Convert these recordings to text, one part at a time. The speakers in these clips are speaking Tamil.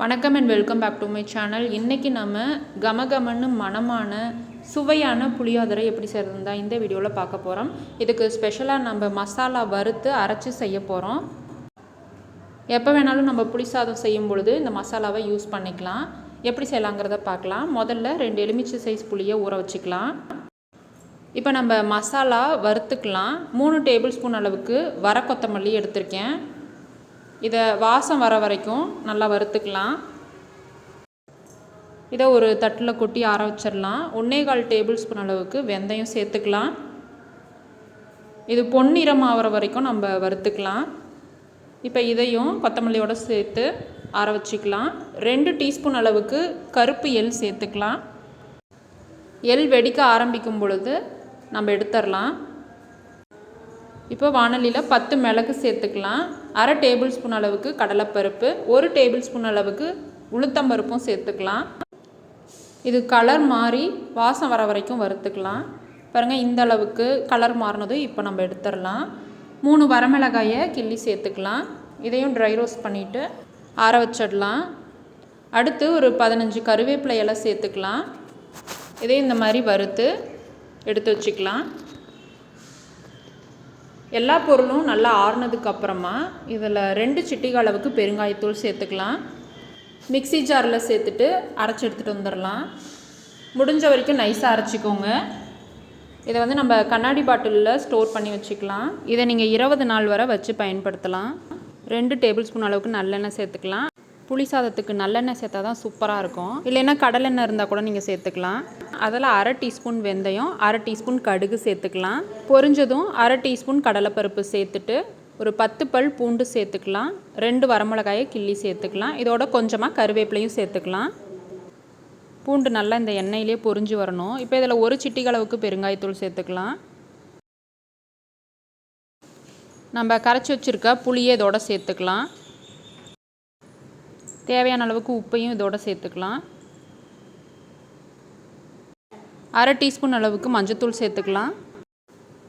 வணக்கம் and welcome back to my channel இன்றைக்கி நம்ம கமகமன்னு மணமான சுவையான புளியோதரை எப்படி செய்கிறதுன்னு தான் இந்த வீடியோவில் பார்க்க போகிறோம் இதுக்கு ஸ்பெஷலாக நம்ம மசாலா வறுத்து அரைச்சி செய்ய போகிறோம் எப்போ வேணாலும் நம்ம புளி சாதம் செய்யும் பொழுது இந்த மசாலாவை யூஸ் பண்ணிக்கலாம். எப்படி செய்யலாங்கிறத பார்க்கலாம். முதல்ல ரெண்டு எலுமிச்சை சைஸ் புளியை ஊற வச்சுக்கலாம். இப்போ நம்ம மசாலா வறுத்துக்கலாம். மூணு டேபிள் ஸ்பூன் அளவுக்கு வர கொத்தமல்லி எடுத்திருக்கேன். இதை வாசம் வர வரைக்கும் நல்லா வறுத்துக்கலாம். இதை ஒரு தட்டில் கொட்டி ஆற வச்சிடலாம் ஒன்றே கால் டேபிள் ஸ்பூன் அளவுக்கு வெந்தயம் சேர்த்துக்கலாம். இது பொன்னிறம் ஆகிற வரைக்கும் நம்ம வறுத்துக்கலாம். இப்போ இதையும் கொத்தமல்லியோடு சேர்த்து ஆற வச்சுக்கலாம். ரெண்டு டீஸ்பூன் அளவுக்கு கருப்பு எள் சேர்த்துக்கலாம். எள் வெடிக்க ஆரம்பிக்கும் பொழுது நம்ம எடுத்துடலாம் இப்போ வானலியில் பத்து மிளகு சேர்த்துக்கலாம். அரை டேபிள் ஸ்பூன் அளவுக்கு கடலைப்பருப்பு ஒரு டேபிள் ஸ்பூன் அளவுக்கு உளுத்தம்பருப்பும் சேர்த்துக்கலாம். இது கலர் மாறி வாசம் வர வரைக்கும் வறுத்துக்கலாம். பாருங்கள் இந்த அளவுக்கு கலர் மாறினதும் இப்போ நம்ம எடுத்துடலாம். மூணு வரமிளகாயை கிள்ளி சேர்த்துக்கலாம். இதையும் ட்ரை ரோஸ்ட் பண்ணிவிட்டு ஆற வச்சிடலாம். அடுத்து ஒரு பதினஞ்சு கருவேப்பிலை எல்லாம் சேர்த்துக்கலாம். இதையும் இந்த மாதிரி வறுத்து எடுத்து வச்சுக்கலாம். எல்லா பொருளும் நல்லா ஆறுனதுக்கு அப்புறமா இதில் ரெண்டு சிட்டிக அளவுக்கு பெருங்காயத்தூள் சேர்த்துக்கலாம். மிக்சி ஜாரில் சேர்த்துட்டு அரைச்சி எடுத்துகிட்டு வந்துடலாம் முடிஞ்ச வரைக்கும் நைஸாக அரைச்சிக்கோங்க. இதை வந்து நம்ம கண்ணாடி பாட்டிலில் ஸ்டோர் பண்ணி வச்சுக்கலாம். இதை நீங்கள் இருபது நாள் வரை வச்சு பயன்படுத்தலாம். ரெண்டு டேபிள் ஸ்பூன் அளவுக்கு நல்லெண்ணெய் சேர்த்துக்கலாம். புளி சாதத்துக்கு நல்லெண்ணெய் சேர்த்தா தான் சூப்பராக இருக்கும். இல்லைன்னா கடலெண்ணெய் இருந்தால் கூட நீங்கள் சேர்த்துக்கலாம். அதில் அரை டீஸ்பூன் வெந்தயம் அரை டீஸ்பூன் கடுகு சேர்த்துக்கலாம். பொரிஞ்சதும் அரை டீஸ்பூன் கடலைப்பருப்பு சேர்த்துட்டு ஒரு பத்து பல் பூண்டு சேர்த்துக்கலாம். ரெண்டு வரமிளகாயை கிள்ளி சேர்த்துக்கலாம். இதோட கொஞ்சமாக கருவேப்பிலையும் சேர்த்துக்கலாம். பூண்டு நல்லா இந்த எண்ணெயிலே பொரிஞ்சு வரணும். இப்போ இதில் ஒரு சிட்டிகளவுக்கு பெருங்காயத்தூள் சேர்த்துக்கலாம். நம்ம கரைச்சி வச்சுருக்க புளியை இதோட சேர்த்துக்கலாம். தேவையான அளவுக்கு உப்பையும் இதோட சேர்த்துக்கலாம். அரை டீஸ்பூன் அளவுக்கு மஞ்சத்தூள் சேர்த்துக்கலாம்.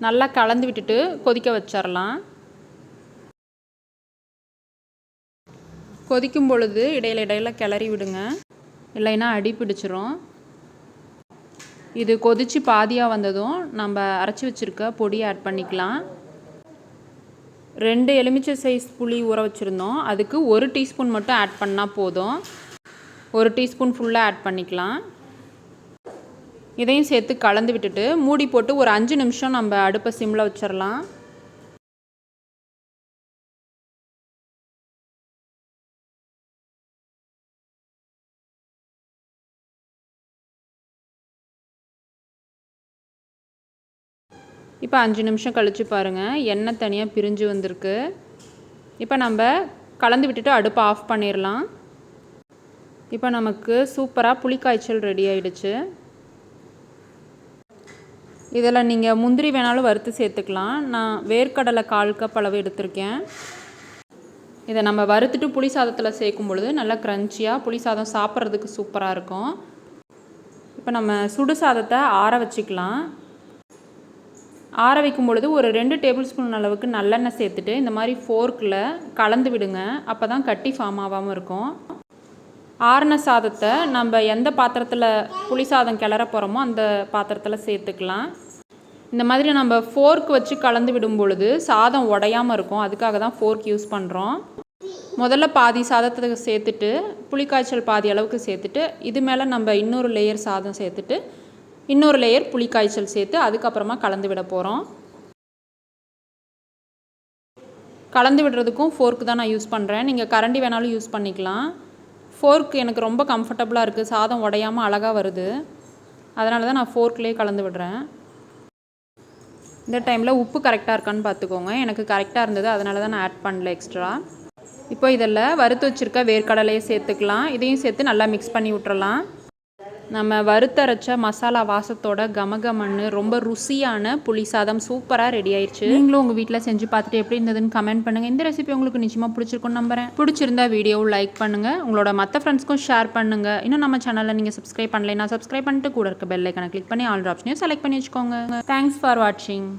நல்லா கலந்து விட்டுட்டு கொதிக்க வச்சிடலாம் கொதிக்கும் பொழுது இடையில இடையில கிளறி விடுங்க. இல்லைன்னா அடி பிடிச்சிரும். இது கொதித்து பாதியாக வந்ததும் நம்ம அரைச்சி வச்சுருக்க பொடியை ஆட் பண்ணிக்கலாம். ரெண்டு எலுமிச்சை சைஸ் புளி ஊற வச்சுருந்தோம். அதுக்கு ஒரு டீஸ்பூன் மட்டும் ஆட் பண்ணால் போதும். ஒரு டீஸ்பூன் ஃபுல்லாக ஆட் பண்ணிக்கலாம். இதையும் சேர்த்து கலந்து விட்டுட்டு மூடி போட்டு ஒரு அஞ்சு நிமிஷம் நம்ம அடுப்பை சிம்மில் வச்சிடலாம் இப்போ அஞ்சு நிமிஷம் கழித்து பாருங்கள் எண்ணெய் தனியாக பிரிஞ்சு வந்திருக்கு. இப்போ நம்ம கலந்து விட்டுட்டு அடுப்பை ஆஃப் பண்ணிடலாம் இப்போ நமக்கு சூப்பராக புளிக்காய்ச்சல் ரெடி ஆயிடுச்சு. இதில் நீங்கள் முந்திரி வேணாலும் வறுத்து சேர்த்துக்கலாம். நான் வேர்க்கடலை கால் கப் அளவு எடுத்திருக்கேன். இதை நம்ம வறுத்துட்டு புளி சாதத்தில் சேர்க்கும் பொழுது நல்லா க்ரன்ச்சியாக புளி சாதம் சாப்பிட்றதுக்கு சூப்பராக இருக்கும். இப்போ நம்ம சுடு சாதத்தை ஆற வச்சுக்கலாம். ஆற வைக்கும் பொழுது ஒரு ரெண்டு டேபிள் ஸ்பூன் அளவுக்கு நல்லெண்ணெய் சேர்த்துட்டு இந்த மாதிரி ஃபோர்க்கில் கலந்து விடுங்க. அப்போ தான் கட்டி ஃபார்ம் ஆகாமல் இருக்கும். ஆறின சாதத்தை நம்ம எந்த பாத்திரத்தில் புளி சாதம் கிளற போகிறோமோ அந்த பாத்திரத்தில் சேர்த்துக்கலாம். இந்த மாதிரி நம்ம ஃபோர்க் வச்சு கலந்து விடும் பொழுது சாதம் உடையாமல் இருக்கும். அதுக்காக தான் ஃபோர்க் யூஸ் பண்ணுறோம் முதல்ல பாதி சாதத்தை சேர்த்துட்டு புளிக்காய்ச்சல் பாதி அளவுக்கு சேர்த்துட்டு இது மேலே நம்ம இன்னொரு லேயர் சாதம் சேர்த்துட்டு இன்னொரு லேயர் புளிக்காய்ச்சல் சேர்த்து அதுக்கப்புறமா கலந்து விட போகிறோம் கலந்து விடுறதுக்கும் ஃபோர்க்கு தான் நான் யூஸ் பண்ணுறேன் நீங்கள் கரண்டி வேணாலும் யூஸ் பண்ணிக்கலாம். ஃபோர்க் எனக்கு ரொம்ப கம்ஃபர்டபுளாக இருக்குது சாதம் உடையாமல் அழகாக வருது. அதனால தான் நான் ஃபோர்க்லேயே கலந்து விடுறேன். இந்த டைமில் உப்பு கரெக்டாக இருக்கான்னு பார்த்துக்கோங்க. எனக்கு கரெக்டாக இருந்தது. அதனால தான் நான் ஆட் பண்ணல எக்ஸ்ட்ரா இப்போ இதில் வறுத்து வச்சுருக்க வேர்க்கடலையை சேர்த்துக்கலாம். இதையும் சேர்த்து நல்லா மிக்ஸ் பண்ணி விட்டுறலாம். நம்ம வறுத்தரைச்ச மசாலா வாசத்தோட கமகமன்னு ரொம்ப ருசியான புளி சாதம் சூப்பராக ரெடி ஆயிடுச்சு நீங்களும் உங்கள் வீட்டில் செஞ்சு பார்த்துட்டு எப்படி இருந்ததுன்னு கமெண்ட் பண்ணுங்கள் இந்த ரெசிபி உங்களுக்கு நிச்சயமாக பிடிச்சிருக்குன்னு நம்புறேன். பிடிச்சிருந்தா வீடியோவும் லைக் பண்ணுங்கள் உங்களோட மற்ற ஃப்ரெண்ட்ஸ்க்கும் ஷேர் பண்ணுங்கள் இன்னும் நம்ம சேனலில் நீங்கள் சப்ஸ்கிரைப் பண்ணலைன்னா சப்ஸ்கிரைப் பண்ணிட்டு கூட இருக்க பெல் ஐக்கனை கிளிக் பண்ணி ஆல் ஆப்ஷனையும் செலக்ட் பண்ணி வச்சுக்கோங்க. தேங்க்ஸ் ஃபார் வாட்சிங்